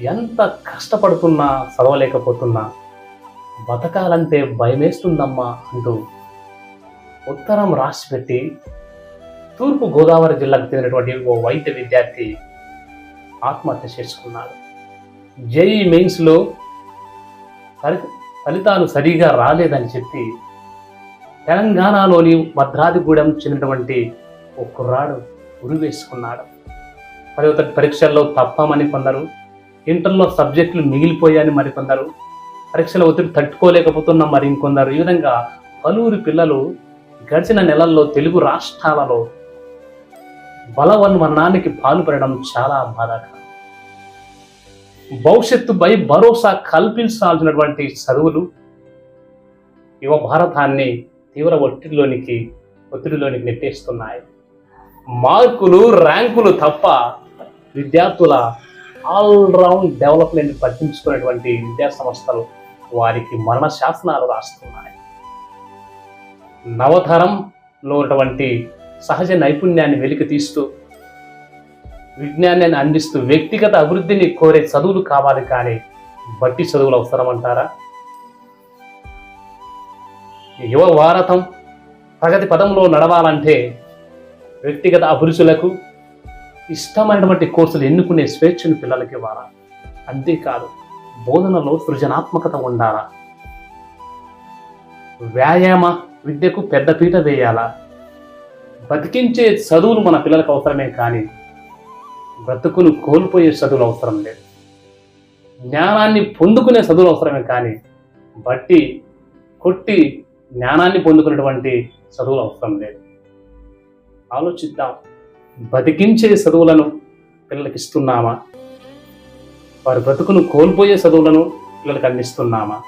ఎంత కష్టపడుతున్నా చదవలేకపోతున్నా బతకాలంటే భయమేస్తుందమ్మా అంటూ ఉత్తరం రాసిపెట్టి తూర్పు గోదావరి జిల్లాకు చెందినటువంటి ఓ వైద్య విద్యార్థి ఆత్మహత్య చేసుకున్నాడు. జేఈ మెయిన్స్లో ఫలి ఫలితాలు సరిగా రాలేదని చెప్పి తెలంగాణలోని భద్రాదిగూడెం చెందినటువంటి ఓ కుర్రాడు ఉరివేసుకున్నాడు. తరగతి పరీక్షల్లో తప్పమని కొందరు ఇంటర్లో సబ్జెక్టులు మిగిలిపోయాయని మరికొందరు పరీక్షల ఒత్తిడి తట్టుకోలేకపోతున్న మరి ఇంకొందరు. ఈ విధంగా పలువురు పిల్లలు గడిచిన నెలల్లో తెలుగు రాష్ట్రాలలో బలవన్మరణానికి పాల్పడడం చాలా బాధాకరం. భవిష్యత్తుపై భరోసా కల్పించాల్సినటువంటి చదువులు యువ భారతాన్ని తీవ్ర ఒత్తిడిలోనికి ఒత్తిడిలోనికి నెట్టేస్తున్నాయి. మార్కులు ర్యాంకులు తప్ప విద్యార్థుల ఆల్రౌండ్ డెవలప్మెంట్ పట్టించుకునేటువంటి విద్యా సంస్థలు వారికి మరణ శాసనాలు రాస్తున్నాయి. నవతరంలో ఉన్నటువంటి సహజ నైపుణ్యాన్ని వెలికి తీస్తూ విజ్ఞానాన్ని అందిస్తూ వ్యక్తిగత అభివృద్ధిని కోరే చదువులు కావాలి కానీ బట్టి చదువులు అవసరం అంటారా యువ భారతం ప్రగతి పదంలో నడవాలంటే వ్యక్తిగత అభిరుచులకు ఇష్టమైనటువంటి కోర్సులు ఎన్నుకునే స్వేచ్ఛను పిల్లలకి ఇవ్వాలా? అంతేకాదు బోధనలో సృజనాత్మకత ఉండాలా? వ్యాయామ విద్యకు పెద్దపీట వేయాలా? బతికించే చదువులు మన పిల్లలకు అవసరమే కానీ బ్రతుకును కోల్పోయే చదువులు అవసరం లేదు. జ్ఞానాన్ని పొందుకునే చదువులు అవసరమే కానీ బట్టి కొట్టి జ్ఞానాన్ని పొందుకునేటువంటి చదువులు అవసరం లేదు. ఆలోచిద్దాం. బతికించే చదువులను పిల్లలకి ఇస్తున్నామా? వారి బ్రతుకును కోల్పోయే చదువులను పిల్లలకు అందిస్తున్నామా?